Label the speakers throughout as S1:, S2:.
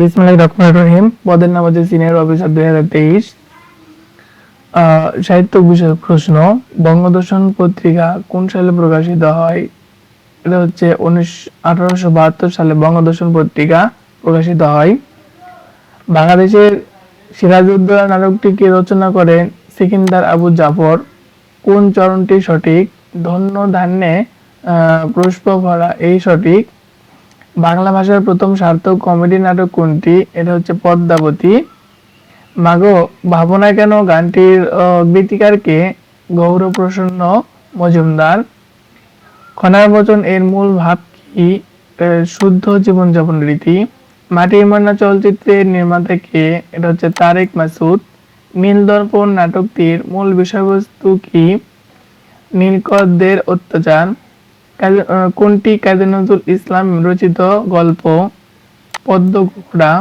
S1: বিসমিল্লাহ রহমান রহিম, পদের নাম হচ্ছে সিনিয়র অফিসার দুই হাজার তেইশ। সাহিত্য বিষয়ক প্রশ্ন, বঙ্গদর্শন পত্রিকা কোন সালে প্রকাশিত হয়? এটা হচ্ছে উনিশ, আঠারোশো বাহাত্তর সালে বঙ্গদর্শন পত্রিকা প্রকাশিত হয়। বাংলাদেশের সিরাজউদ্দৌলা নাটকটিকে রচনা করেন? সিকিন্দার আবু জাফর। কোন চরণটি সঠিক? ধন্য ধান্যে পুষ্প ভরা এই সঠিক। বাংলা ভাষার প্রথম সার্থক কমেডি নাটক কোনটি? এটা হচ্ছে পদ্মাবতী। মাগো ভাবনা কেন গানটির গীতিকারকে গৌরব প্রসন্ন মজুমদার? খনার বচন এর মূল ভাব কি? শুদ্ধ জীবনযাপন রীতি। মাটির ময়না চলচ্চিত্রের নির্মাতা কে? এটা হচ্ছে তারেক মাসুদ। নীল দর্পণ নাটকটির মূল বিষয়বস্তু কি? নীলকরদের অত্যাচার। কোনটি কাজী নজরুল ইসলাম রচিত গল্প? পদ্ম ঘোড়া।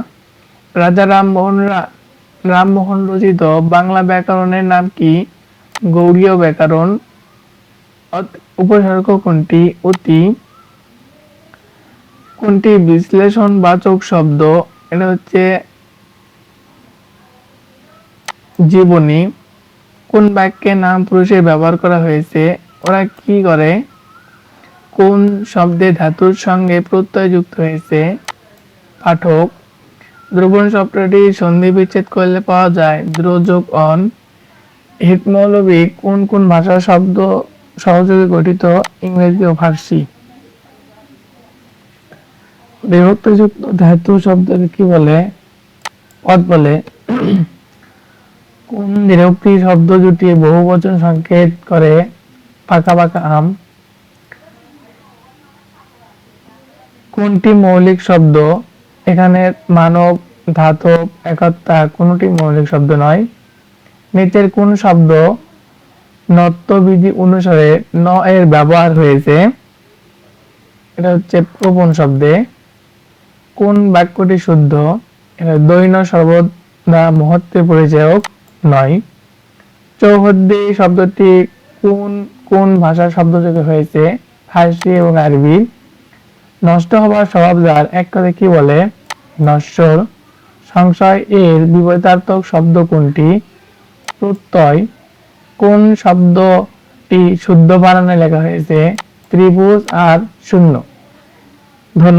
S1: রাজা রামমোহন রামমোহন রচিত বাংলা ব্যাকরণের নাম কি? গৌড়ীয় ব্যাকরণ। উপসর্গ কোনটি? অতি। কোনটি বিশ্লেষণ বাচক শব্দ? এটা হচ্ছে জীবনী। কোন বাক্যে নাম পুরুষের ব্যবহার করা হয়েছে? ওরা কি করে? কোন শব্দে ধাতুর সঙ্গে প্রত্যয় যুক্ত হয়েছে? পাঠক, দ্রবণ শব্দটি সন্ধি বিচ্ছেদ করলে পাওয়া যায়। দ্রযোগ অন, হিটমৌলবী কোন কোন ভাষা শব্দ সহযোগে গঠিত? ইংরেজি ও ফার্সি। বিভক্তযুক্ত ধাতু শব্দকে কি বলে? পদ বলে। কোন বিরক্তি শব্দ জুটিয়ে বহু বচন সংকেত করে পাকা পাকা আম? কোনটি মৌলিক শব্দ? এখানে মানব, ধাতব একাত্তা কোনটি মৌলিক শব্দ নয়। নিচের কোন শব্দ নত্যবিধি অনুসারে ন এর ব্যবহার হয়েছে? এটা হচ্ছে প্রবণ শব্দে। কোন বাক্যটি শুদ্ধ? এটা দৈন সর্বদা মহত্বের পরিচায়ক নয়। চৌহদ্দি শব্দটি কোন কোন ভাষার শব্দ থেকে হয়েছে? ফার্সি এবং আরবি। নষ্ট হবার স্বভাব যার। এক কথা কি বলে? নশ্বর। সংশয় এর বিপরীতার্থক শব্দ কোনটি? প্রত্যয়। কোন শব্দটি শুদ্ধ বানানে লেখা হয়েছে? ত্রিভুজ আর শূন্য। ধন্যবাদ